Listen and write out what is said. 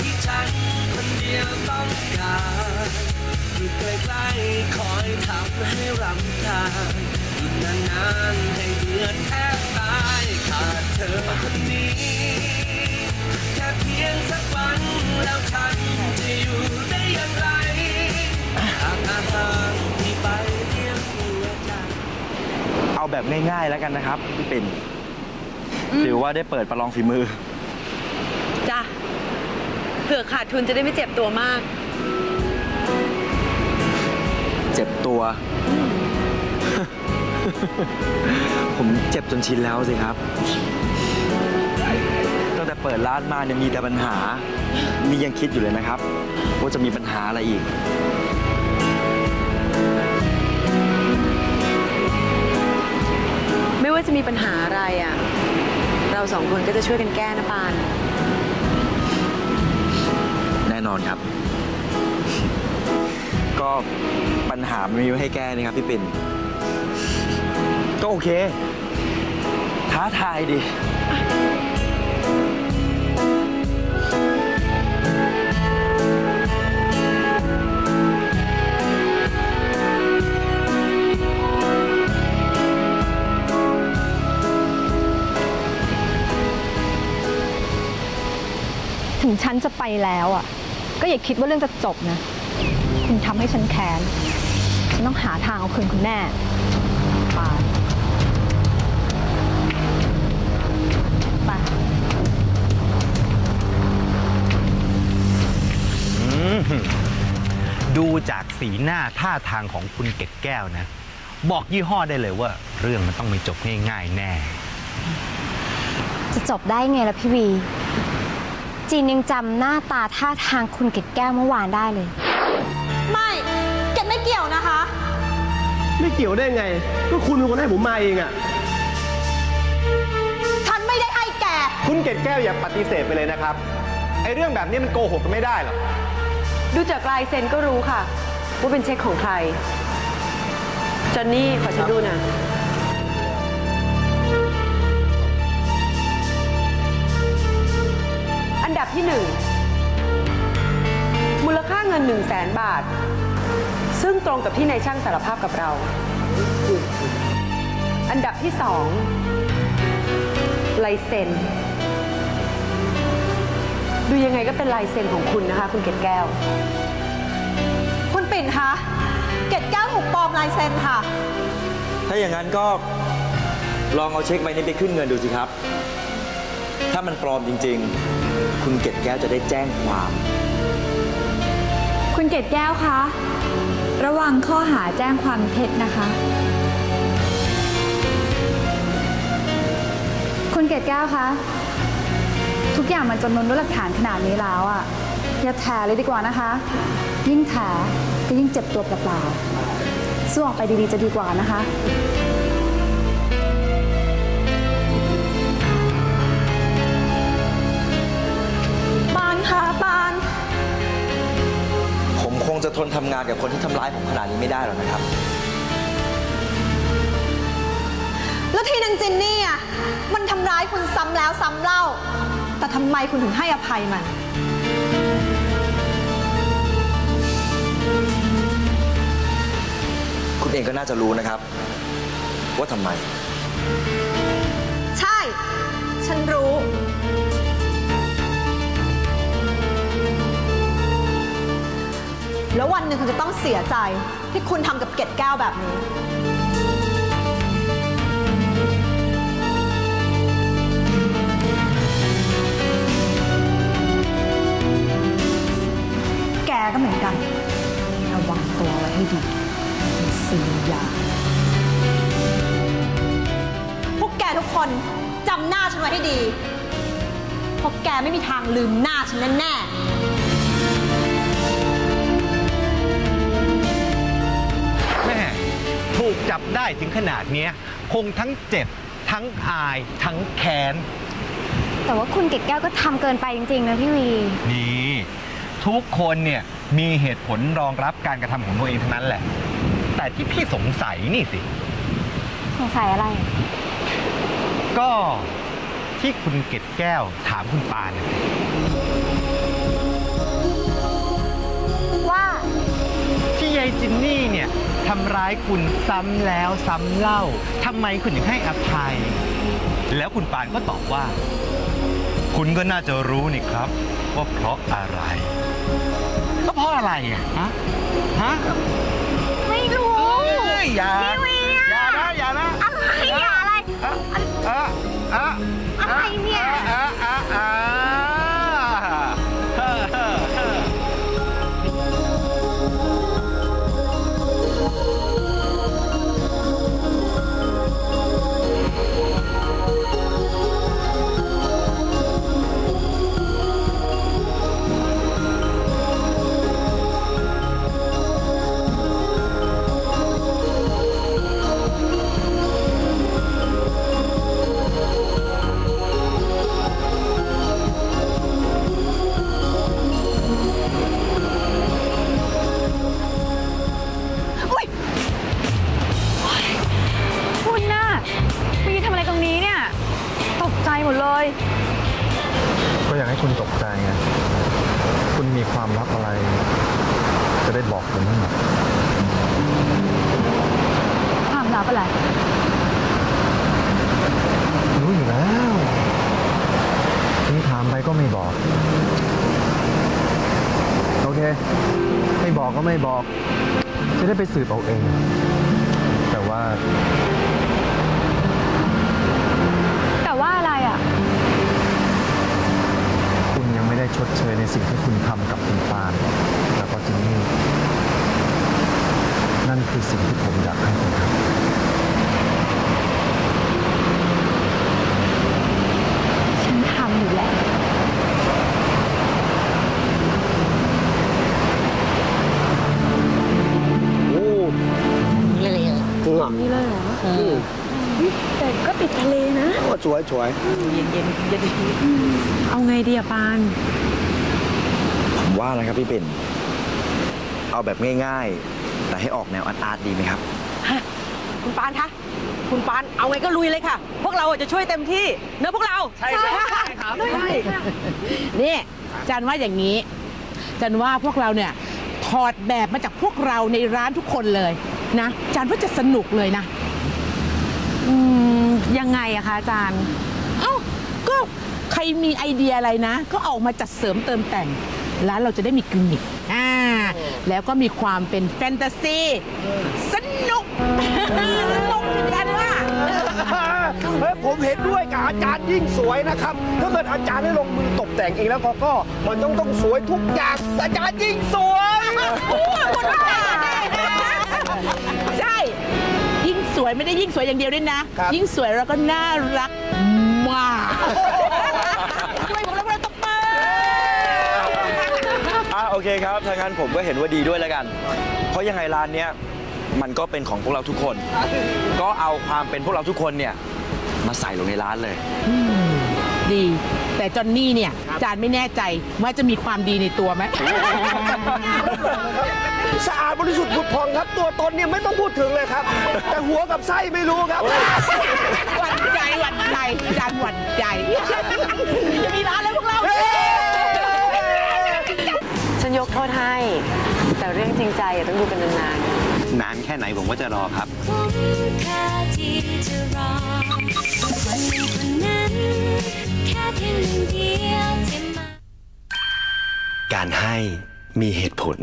ที่ฉันคนเดียวต้องการอยู่ใกล้ๆคอยทำให้รำคาญอยู่นานๆให้เบื่อแทบตายขาดเธอคนนี้แค่เพียงสักวันแล้วฉันจะอยู่ได้อย่างไรหากอาหารที่ไปเลี้ยงหัวใจ เอาแบบง่ายๆแล้วกันนะครับพี่ปิ่นถือว่าได้เปิดประลองฝีมือจ้ะ เผื่อขาดทุนจะได้ไม่เจ็บตัวมาก เจ็บตัว ผมเจ็บจนชินแล้วสิครับ ตั้งแต่เปิดร้านมาเนี่ยมีแต่ปัญหา นี่ยังคิดอยู่เลยนะครับ ว่าจะมีปัญหาอะไรอีกไม่ว่าจะมีปัญหาอะไรอะ เราสองคนก็จะช่วยกันแก้นะปานแน่นอนครับ ก็ปัญหามันมีไว้ให้แก้นี่ครับพี่ปิ่น ก็โอเค ท้าทายดิถึงฉันจะไปแล้วอะ ก็อย่าคิดว่าเรื่องจะจบนะ คุณทำให้ฉันแค้น ฉันต้องหาทางเอาคืนคุณแน่ปานไปดูจากสีหน้าท่าทางของคุณเกดแก้วนะ บอกยี่ห้อได้เลยว่า เรื่องมันต้องไม่จบง่ายๆแน่ จะจบได้ไงล่ะพี่วี จีนยังจำหน้าตาท่าทางคุณเกดแก้วเมื่อวานได้เลย ไม่เกดไม่เกี่ยวนะคะ ไม่เกี่ยวได้ไง ก็คุณเป็นคนให้ผมมาเองอะฉันไม่ได้ให้แก คุณเกดแก้วอย่าปฏิเสธไปเลยนะครับ ไอ้เรื่องแบบนี้มันโกหกกันไม่ได้หรอก ดูจากลายเซ็นก็รู้ค่ะ ว่าเป็นเช็คของใครจอนนี่ขอฉันดูหนะ ดับที่หนึ่งมูลค่าเงิน 1 0 0 0 0แสนบาท ซึ่งตรงกับที่นายช่างสารภาพกับเรา อันดับที่สองลายเซ็น ดูยังไงก็เป็นลายเซ็นของคุณนะคะ คุณเกดแก้ว คุณปิ่นคะเกดแก้วถูกปลอมลายเซ็นค่ะ ถ้าอย่างนั้นก็ลองเอาเช็คใบนี้ไปขึ้นเงินดูสิครับ ถ้ามันปลอมจริง ๆ คุณเกดแก้วจะได้แจ้งความ คุณเกดแก้วคะ ระวังข้อหาแจ้งความเท็จนะคะ คุณเกดแก้วคะ ทุกอย่างมันจำนวนด้วยหลักฐานขนาดนี้แล้วอะอย่าแถเลยดีกว่านะคะ ยิ่งแถก็ยิ่งเจ็บตัวเปล่าๆสู้ออกไปดีๆจะดีกว่านะคะำงานกับคนที่ทำร้ายผมขนาดนี้ไม่ได้หรอกนะครับ แล้วทีนางจินนี่อะมันทำร้ายคุณซ้ำแล้วซ้ำเล่า แต่ทำไมคุณถึงให้อภัยมัน คุณเองก็น่าจะรู้นะครับ ว่าทำไม ใช่ ฉันรู้ แล้ววันหนึ่งคุณจะต้องเสียใจที่คุณทำกับเกดแก้วแบบนี้ แกก็เหมือนกัน ระวังตัวไว้ให้ดีมีซื้อยาพวกแกทุกคนจำหน้าฉันไว้ให้ดีเพราะแกไม่มีทางลืมหน้าฉันแน่ๆ ถึงขนาดนี้คงทั้งเจ็บ ทั้งอาย ทั้งแค้น แต่ว่าคุณเกิตแก้วก็ทำเกินไปจริงๆนะพี่วี ดีทุกคนเนี่ยมีเหตุผลรองรับการกระทำของตัวเองเท่านั้นแหละ แต่ที่พี่สงสัยนี่สิ สงสัยอะไร ก็ที่คุณเกดแก้วถามคุณปานว่า ที่ยายจินนี่เนี่ย ทำร้ายคุณซ้ำแล้วซ้ำเล่าทำไมคุณถึงให้อภัย แล้วคุณปานก็ตอบว่า คุณก็น่าจะรู้นี่ครับว่าเพราะอะไร ก็เพราะอะไรอะฮะฮะไม่รู้ เอ้ยอย่า พี่เวี คุณมีความลับอะไร จะได้บอกผมทั้งหมดความลับอะไร รู้อยู่แล้วถึงถามไปก็ไม่บอก โอเค ไม่บอกก็ไม่บอก จะได้ไปสืบเอาเอง แต่ว่า แต่ว่าอะไรอะ คุณยัง ไม่ได้ชดเชยในสิ่งที่คุณทำกับคุณปานแล้วก็จินนี่นั่นคือสิ่งที่ผมอยากให้คุณทำฉันทำอยู่แล้ว แต่ก็ติดทะเลนะสวยสวยเอาไงดีอะปาน ผมว่านะครับพี่เป็น เอาแบบง่ายๆ แต่ให้ออกแนวอาร์ตๆดีไหมครับ คุณปานคะ คุณปานเอาไงก็ลุยเลยค่ะ พวกเราอะจะช่วยเต็มที่เนอะพวกเรา ใช่ครับนี่จันว่าอย่างนี้ จันว่าพวกเราเนี่ยถอดแบบมาจากพวกเราในร้านทุกคนเลยนะจันว่าจะสนุกเลยนะ อืมยังไงอะคะอาจารย์ เอ้าก็ใครมีไอเดียอะไรนะ ก็เอามาจัดเสริมเติมแต่ง ร้านเราจะได้มีกิมมิคอ่าแล้วก็มีความเป็นแฟนตาซีสนุก สนุกเหมือนกันว่า เฮ้ยผมเห็นด้วยกับอาจารย์ยิ่งสวยนะครับ ถ้าเกิดอาจารย์ได้ลงมือตกแต่งเองแล้วก็ก็มันต้องต้องสวยทุกอย่างอาจารย์ยิ่งสวยใช่ยิ่ง สวยไม่ได้ยิ่งสวยอย่างเดียวด้วยนะ ครับ ยิ่งสวยแล้วก็น่ารักมากด้วยผมแล้วเราตบมืออะโอเคครับถ้างั้นผมก็เห็นว่าดีด้วยแล้วกัน เพราะยังไงร้านเนี้ยมันก็เป็นของพวกเราทุกคน ก็เอาความเป็นพวกเราทุกคนเนี่ยมาใส่ลงในร้านเลย ดี แต่จอนนี่เนี่ย จานไม่แน่ใจว่าจะมีความดีในตัวไหม สะอาดบริสุทธิ์ผุดพองครับ ตัวตนเนี่ยไม่ต้องพูดถึงเลยครับ แต่หัวกับไส้ไม่รู้ครับ หวั่นใจหวั่นใจจานหวั่นใจ จะมีร้านแล้วพวกเรา ฉันยกโทษให้ แต่เรื่องจริงใจอะต้องดูกันนานๆนานแค่ไหนผมก็จะรอครับ คุ้มค่าที่จะรอวันหนึ่งคนนั้น แค่เพียงหนึ่งเดียวที่มา การให้มีเหตุผล